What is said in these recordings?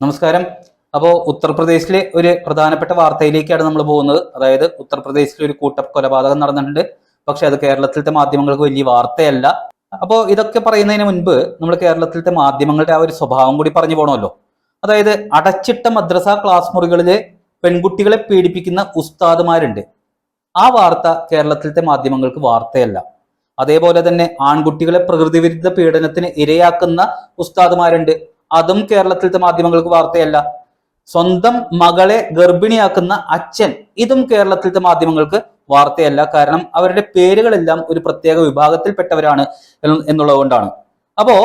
നമസ്കാരം. അപ്പോൾ ഉത്തർപ്രദേശിലെ ഒരു പ്രധാനപ്പെട്ട വാർത്തയിലേക്കാണ് നമ്മൾ പോകുന്നത്. അതായത് ഉത്തർപ്രദേശിൽ ഒരു കൂട്ട കൊലപാതകം നടന്നിട്ടുണ്ട്. പക്ഷെ അത് കേരളത്തിലത്തെ മാധ്യമങ്ങൾക്ക് വലിയ വാർത്തയല്ല. അപ്പോൾ ഇതൊക്കെ പറയുന്നതിന് മുൻപ് നമ്മൾ കേരളത്തിലത്തെ മാധ്യമങ്ങളുടെ ആ ഒരു സ്വഭാവം കൂടി പറഞ്ഞു പോകണമല്ലോ അതായത് അടച്ചിട്ട മദ്രസ ക്ലാസ് മുറികളിലെ പെൺകുട്ടികളെ പീഡിപ്പിക്കുന്ന ഉസ്താദുമാരുണ്ട്. ആ വാർത്ത കേരളത്തിലത്തെ മാധ്യമങ്ങൾക്ക് വാർത്തയല്ല. അതേപോലെ തന്നെ ആൺകുട്ടികളെ പ്രകൃതി വിരുദ്ധ പീഡനത്തിന് ഇരയാക്കുന്ന ഉസ്താദുമാരുണ്ട്. അതും കേരളത്തിലത്തെ മാധ്യമങ്ങൾക്ക് വാർത്തയല്ല. സ്വന്തം മകളെ ഗർഭിണിയാക്കുന്ന അച്ഛൻ ഇതും കേരളത്തിലത്തെ മാധ്യമങ്ങൾക്ക് വാർത്തയല്ല. കാരണം അവരുടെ പേരുകളെല്ലാം ഒരു പ്രത്യേക വിഭാഗത്തിൽപ്പെട്ടവരാണ് എന്നുള്ളത് എന്നുള്ളതുകൊണ്ടാണ് അപ്പോ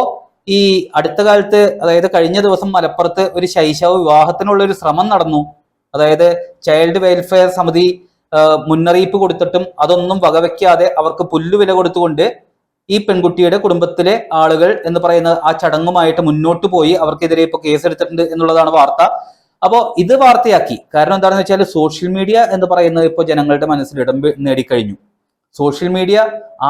ഈ അടുത്ത കാലത്ത് അതായത് കഴിഞ്ഞ ദിവസം മലപ്പുറത്ത് ഒരു ശൈശവ വിവാഹത്തിനുള്ള ഒരു ശ്രമം നടന്നു. അതായത് ചൈൽഡ് വെൽഫെയർ സമിതി മുന്നറിയിപ്പ് കൊടുത്തിട്ടും അതൊന്നും വകവെക്കാതെ അവർക്ക് പുല്ലുവില കൊടുത്തുകൊണ്ട് ഈ പെൺകുട്ടിയുടെ കുടുംബത്തിലെ ആളുകൾ എന്ന് പറയുന്ന ആ ചടങ്ങുമായിട്ട് മുന്നോട്ട് പോയി അവർക്കെതിരെ ഇപ്പൊ കേസെടുത്തിട്ടുണ്ട് എന്നുള്ളതാണ് വാർത്ത. അപ്പോ ഇത് വാർത്തയാക്കി. കാരണം എന്താണെന്ന് വെച്ചാൽ സോഷ്യൽ മീഡിയ എന്ന് പറയുന്നത് ഇപ്പോൾ ജനങ്ങളുടെ മനസ്സിൽ ഇടം നേടിക്കഴിഞ്ഞു. സോഷ്യൽ മീഡിയ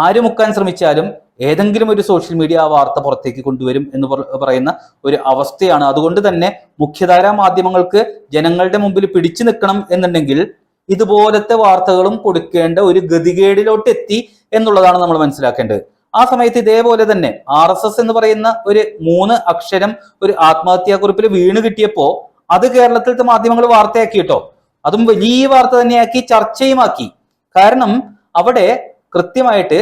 ആര് മുക്കാൻ ശ്രമിച്ചാലും ഏതെങ്കിലും ഒരു സോഷ്യൽ മീഡിയ ആ വാർത്ത പുറത്തേക്ക് കൊണ്ടുവരും എന്ന് പറയുന്ന ഒരു അവസ്ഥയാണ്. അതുകൊണ്ട് തന്നെ മുഖ്യധാരാ മാധ്യമങ്ങൾക്ക് ജനങ്ങളുടെ മുമ്പിൽ പിടിച്ചു നിൽക്കണം എന്നുണ്ടെങ്കിൽ ഇതുപോലത്തെ വാർത്തകളും കൊടുക്കേണ്ട ഒരു ഗതികേടിലോട്ട് എത്തി എന്നുള്ളതാണ് നമ്മൾ മനസ്സിലാക്കേണ്ടത്. ആ സമയത്ത് ഇതേപോലെ തന്നെ ആർ എസ് എസ് എന്ന് പറയുന്ന ഒരു മൂന്ന് അക്ഷരം ഒരു ആത്മഹത്യാക്കുറിപ്പിൽ വീണ് കിട്ടിയപ്പോ അത് കേരളത്തിലത്തെ മാധ്യമങ്ങൾ വാർത്തയാക്കി കേട്ടോ അതും വലിയ വാർത്ത തന്നെയാക്കി ചർച്ചയുമാക്കി. കാരണം അവിടെ കൃത്യമായിട്ട്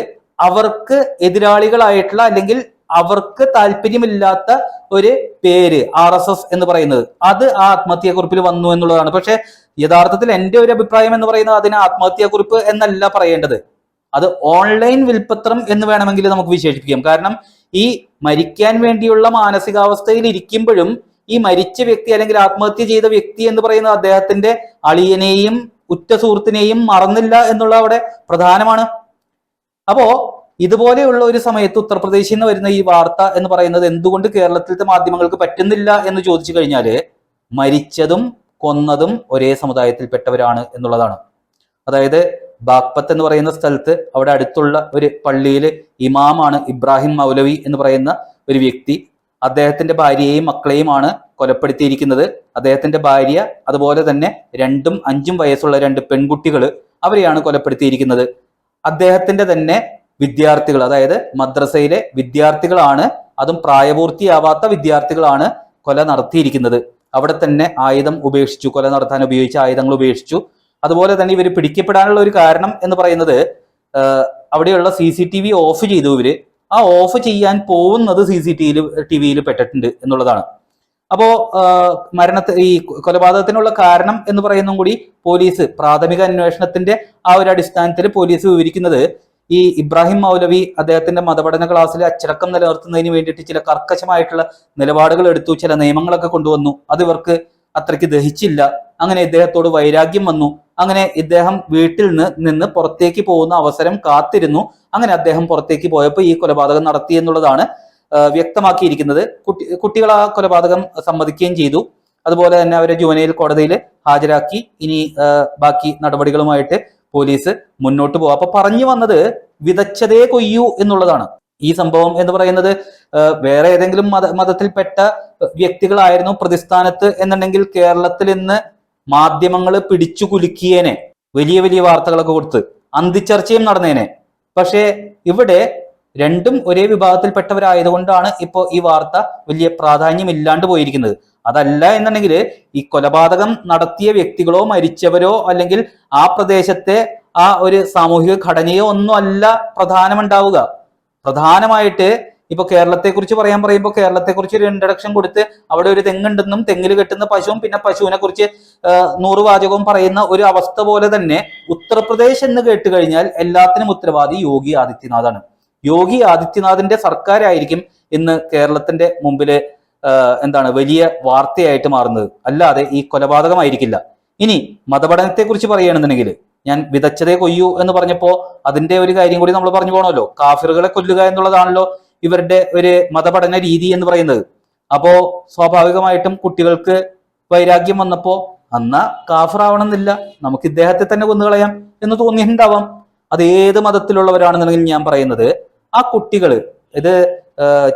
അവർക്ക് എതിരാളികളായിട്ടുള്ള അല്ലെങ്കിൽ അവർക്ക് താല്പര്യമില്ലാത്ത ഒരു പേര് ആർ എസ് എസ് എന്ന് പറയുന്നത്. അത് ആ ആത്മഹത്യാക്കുറിപ്പിൽ വന്നു എന്നുള്ളതാണ്. പക്ഷെ യഥാർത്ഥത്തിൽ എന്റെ ഒരു അഭിപ്രായം എന്ന് പറയുന്നത് അതിന് ആത്മഹത്യാക്കുറിപ്പ് എന്നല്ല പറയേണ്ടത്. അത് ഓൺലൈൻ വിൽപ്പത്രം എന്ന് വേണമെങ്കിൽ നമുക്ക് വിശേഷിപ്പിക്കാം. കാരണം ഈ മരിക്കാൻ വേണ്ടിയുള്ള മാനസികാവസ്ഥയിൽ ഇരിക്കുമ്പോഴും ഈ മരിച്ച വ്യക്തി അല്ലെങ്കിൽ ആത്മഹത്യ ചെയ്ത വ്യക്തി എന്ന് പറയുന്നത് അദ്ദേഹത്തിന്റെ അളിയനെയും ഉറ്റ സുഹൃത്തിനെയും മറന്നില്ല എന്നുള്ള അവിടെ പ്രധാനമാണ്. അപ്പോ ഇതുപോലെയുള്ള ഒരു സമയത്ത് ഉത്തർപ്രദേശിൽ നിന്ന് വരുന്ന ഈ വാർത്ത എന്ന് പറയുന്നത് എന്തുകൊണ്ട് കേരളത്തിലത്തെ മാധ്യമങ്ങൾക്ക് പറ്റുന്നില്ല എന്ന് ചോദിച്ചു കഴിഞ്ഞാൽ മരിച്ചതും കൊന്നതും ഒരേ സമുദായത്തിൽപ്പെട്ടവരാണ് എന്നുള്ളതാണ്. അതായത് ബാഗ്പത്ത് എന്ന് പറയുന്ന സ്ഥലത്ത് അവിടെ അടുത്തുള്ള ഒരു പള്ളിയിൽ ഇമാമാണ് ഇബ്രാഹിം മൗലവി എന്ന് പറയുന്ന ഒരു വ്യക്തി അദ്ദേഹത്തിന്റെ ഭാര്യയെയും മക്കളെയുമാണ് കൊലപ്പെടുത്തിയിരിക്കുന്നത്. അദ്ദേഹത്തിന്റെ ഭാര്യ അതുപോലെ തന്നെ രണ്ടും അഞ്ചും വയസ്സുള്ള രണ്ട് പെൺകുട്ടികൾ അവരെയാണ് കൊലപ്പെടുത്തിയിരിക്കുന്നത്. അദ്ദേഹത്തിന്റെ തന്നെ വിദ്യാർത്ഥികൾ അതായത് മദ്രസയിലെ വിദ്യാർത്ഥികളാണ് അതും പ്രായപൂർത്തിയാവാത്ത വിദ്യാർത്ഥികളാണ് കൊല നടത്തിയിരിക്കുന്നത്. അവിടെ തന്നെ ആയുധം ഉപേക്ഷിച്ചു കൊല നടത്താൻ ഉപയോഗിച്ച ആയുധങ്ങൾ ഉപേക്ഷിച്ചു. അതുപോലെ തന്നെ ഇവർ പിടിക്കപ്പെടാനുള്ള ഒരു കാരണം എന്ന് പറയുന്നത് അവിടെയുള്ള C C T V off ചെയ്തു. ഇവർ ആ ഓഫ് ചെയ്യാൻ പോകുന്നത് സി സി ടി ടി വിയിൽ പെട്ടിട്ടുണ്ട് എന്നുള്ളതാണ്. അപ്പോ മരണത്തെ ഈ കൊലപാതകത്തിനുള്ള കാരണം എന്ന് പറയുന്നതും കൂടി പോലീസ് പ്രാഥമിക അന്വേഷണത്തിന്റെ ആ ഒരു അടിസ്ഥാനത്തിൽ പോലീസ് വിവരിക്കുന്നത് ഈ ഇബ്രാഹിം മൗലവി അദ്ദേഹത്തിന്റെ മതപഠന ക്ലാസ്സിൽ അച്ചടക്കം നിലനിർത്തുന്നതിന് വേണ്ടിയിട്ട് ചില കർക്കശമായിട്ടുള്ള നിലപാടുകൾ എടുത്തു ചില നിയമങ്ങളൊക്കെ കൊണ്ടുവന്നു. അത് ഇവർക്ക് അത്രയ്ക്ക് ദഹിച്ചില്ല. അങ്ങനെ ഇദ്ദേഹത്തോട് വൈരാഗ്യം വന്നു. അങ്ങനെ ഇദ്ദേഹം വീട്ടിൽ നിന്ന് നിന്ന് പുറത്തേക്ക് പോകുന്ന അവസരം കാത്തിരുന്നു. അങ്ങനെ അദ്ദേഹം പുറത്തേക്ക് പോയപ്പോൾ ഈ കൊലപാതകം നടത്തി എന്നുള്ളതാണ് വ്യക്തമാക്കിയിരിക്കുന്നത്. കുട്ടി കുട്ടികൾ ആ കൊലപാതകം സമ്മതിക്കുകയും ചെയ്തു. അതുപോലെ തന്നെ അവരെ ജുവനയിൽ കോടതിയിൽ ഹാജരാക്കി. ഇനി ബാക്കി നടപടികളുമായിട്ട് പോലീസ് മുന്നോട്ട് പോകും അപ്പൊ പറഞ്ഞു വന്നത് വിതച്ചതേ കൊയ്യൂ എന്നുള്ളതാണ്. ഈ സംഭവം എന്ന് പറയുന്നത് വേറെ ഏതെങ്കിലും മത മതത്തിൽപ്പെട്ട വ്യക്തികളായിരുന്നു പ്രതിസ്ഥാനത്ത് എന്നുണ്ടെങ്കിൽ കേരളത്തിൽ ഇന്ന് മാധ്യമങ്ങൾ പിടിച്ചു കുലുക്കിയേനെ. വലിയ വലിയ വാർത്തകളൊക്കെ കൊടുത്ത് അന്തിച്ചർച്ചയും നടന്നേനെ. പക്ഷേ ഇവിടെ രണ്ടും ഒരേ വിഭാഗത്തിൽപ്പെട്ടവരായതുകൊണ്ടാണ് ഇപ്പോൾ ഈ വാർത്ത വലിയ പ്രാധാന്യം ഇല്ലാണ്ട് പോയിരിക്കുന്നത്. അതല്ല എന്നുണ്ടെങ്കിൽ ഈ കൊലപാതകം നടത്തിയ വ്യക്തികളോ മരിച്ചവരോ അല്ലെങ്കിൽ ആ പ്രദേശത്തെ ആ ഒരു സാമൂഹിക ഘടനയോ ഒന്നും അല്ല പ്രധാനമുണ്ടാവുക. പ്രധാനമായിട്ട് ഇപ്പൊ കേരളത്തെ കുറിച്ച് പറയാൻ പറയുമ്പോൾ കേരളത്തെ കുറിച്ച് ഒരു ഇൻട്രഡക്ഷൻ കൊടുത്ത് അവിടെ ഒരു തെങ്ങുണ്ടെന്നും തെങ്ങിൽ കെട്ടുന്ന പശുവും പിന്നെ പശുവിനെ കുറിച്ച് നൂറ് വാചകവും പറയുന്ന ഒരു അവസ്ഥ പോലെ തന്നെ ഉത്തർപ്രദേശ് എന്ന് കേട്ട് കഴിഞ്ഞാൽ എല്ലാത്തിനും ഉത്തരവാദി യോഗി ആദിത്യനാഥാണ്. യോഗി ആദിത്യനാഥിന്റെ സർക്കാരായിരിക്കും ഇന്ന് കേരളത്തിന്റെ മുമ്പിൽ എന്താണ് വലിയ വാർത്തയായിട്ട് മാറുന്നത്. അല്ലാതെ ഈ കൊലപാതകമായിരിക്കില്ല. ഇനി മതപഠനത്തെ കുറിച്ച് പറയുകയാണെന്നുണ്ടെങ്കിൽ ഞാൻ വിതച്ചതേ കൊയ്യൂ എന്ന് പറഞ്ഞപ്പോ അതിന്റെ ഒരു കാര്യം കൂടി നമ്മൾ പറഞ്ഞു പോകണമല്ലോ കാഫിറുകളെ കൊല്ലുക എന്നുള്ളതാണല്ലോ ഇവരുടെ ഒരു മതപഠന രീതി എന്ന് പറയുന്നത്. അപ്പോ സ്വാഭാവികമായിട്ടും കുട്ടികൾക്ക് വൈരാഗ്യം വന്നപ്പോ അന്നാ കാഫിറാവണമെന്നില്ല നമുക്ക് ഇദ്ദേഹത്തെ തന്നെ കൊന്നുകളയാം എന്ന് തോന്നിയിട്ടുണ്ടാവാം. അത് ഏത് മതത്തിലുള്ളവരാണെന്നുണ്ടെങ്കിൽ ഞാൻ പറയുന്നത് ആ കുട്ടികൾ ഇത്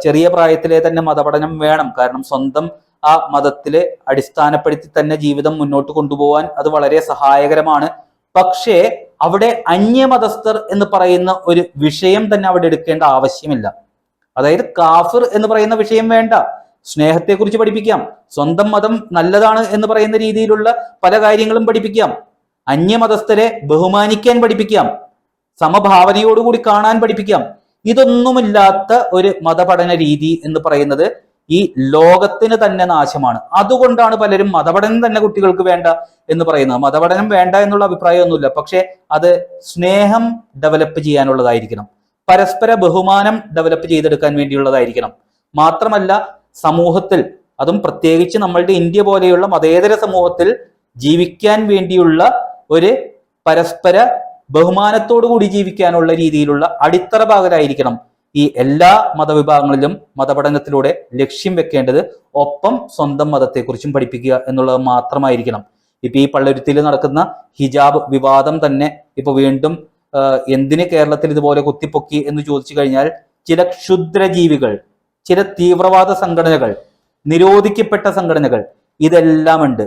ചെറിയ പ്രായത്തിലെ തന്നെ മതപഠനം വേണം. കാരണം സ്വന്തം ആ മതത്തിൽ അടിസ്ഥാനപ്പെടുത്തി തന്നെ ജീവിതം മുന്നോട്ട് കൊണ്ടുപോകാൻ അത് വളരെ സഹായകരമാണ്. പക്ഷേ അവിടെ അന്യമതസ്ഥർ എന്ന് പറയുന്ന ഒരു വിഷയം തന്നെ അവിടെ എടുക്കേണ്ട ആവശ്യമില്ല. അതായത് കാഫിർ എന്ന് പറയുന്ന വിഷയം വേണ്ട. സ്നേഹത്തെക്കുറിച്ച് പഠിപ്പിക്കാം. സ്വന്തം മതം നല്ലതാണ് എന്ന് പറയുന്ന രീതിയിലുള്ള പല കാര്യങ്ങളും പഠിപ്പിക്കാം. അന്യമതസ്ഥരെ ബഹുമാനിക്കാൻ പഠിപ്പിക്കാം. സമഭാവനയോടുകൂടി കാണാൻ പഠിപ്പിക്കാം. ഇതൊന്നുമില്ലാത്ത ഒരു മതപഠന രീതി എന്ന് പറയുന്നത് ഈ ലോകത്തിന് തന്നെ നാശമാണ്. അതുകൊണ്ടാണ് പലരും മതപഠനം തന്നെ കുട്ടികൾക്ക് വേണ്ട എന്ന് പറയുന്നത്. മതപഠനം വേണ്ട എന്നുള്ള അഭിപ്രായമൊന്നുമില്ല. പക്ഷെ അത് സ്നേഹം ഡെവലപ്പ് ചെയ്യാനുള്ളതായിരിക്കണം. പരസ്പര ബഹുമാനം ഡെവലപ്പ് ചെയ്തെടുക്കാൻ വേണ്ടിയുള്ളതായിരിക്കണം. മാത്രമല്ല സമൂഹത്തിൽ അതും പ്രത്യേകിച്ച് നമ്മളുടെ ഇന്ത്യ പോലെയുള്ള മതേതര സമൂഹത്തിൽ ജീവിക്കാൻ വേണ്ടിയുള്ള ഒരു പരസ്പര ബഹുമാനത്തോടു കൂടി ജീവിക്കാനുള്ള രീതിയിലുള്ള അടിത്തറ പാകരായിരിക്കണം ഈ എല്ലാ മതവിഭാഗങ്ങളിലും മതപഠനത്തിലൂടെ ലക്ഷ്യം വെക്കേണ്ടത് ഒപ്പം സ്വന്തം മതത്തെക്കുറിച്ചും പഠിപ്പിക്കുക എന്നുള്ളത് മാത്രമായിരിക്കണം. ഇപ്പൊ ഈ പള്ളുരുത്തിയിൽ നടക്കുന്ന ഹിജാബ് വിവാദം തന്നെ ഇപ്പൊ വീണ്ടും എന്തിന് കേരളത്തിൽ ഇതുപോലെ കുത്തിപ്പൊക്കി എന്ന് ചോദിച്ചു കഴിഞ്ഞാൽ ചില ക്ഷുദ്രജീവികൾ ചില തീവ്രവാദ സംഘടനകൾ നിരോധിക്കപ്പെട്ട സംഘടനകൾ ഇതെല്ലാം ഉണ്ട്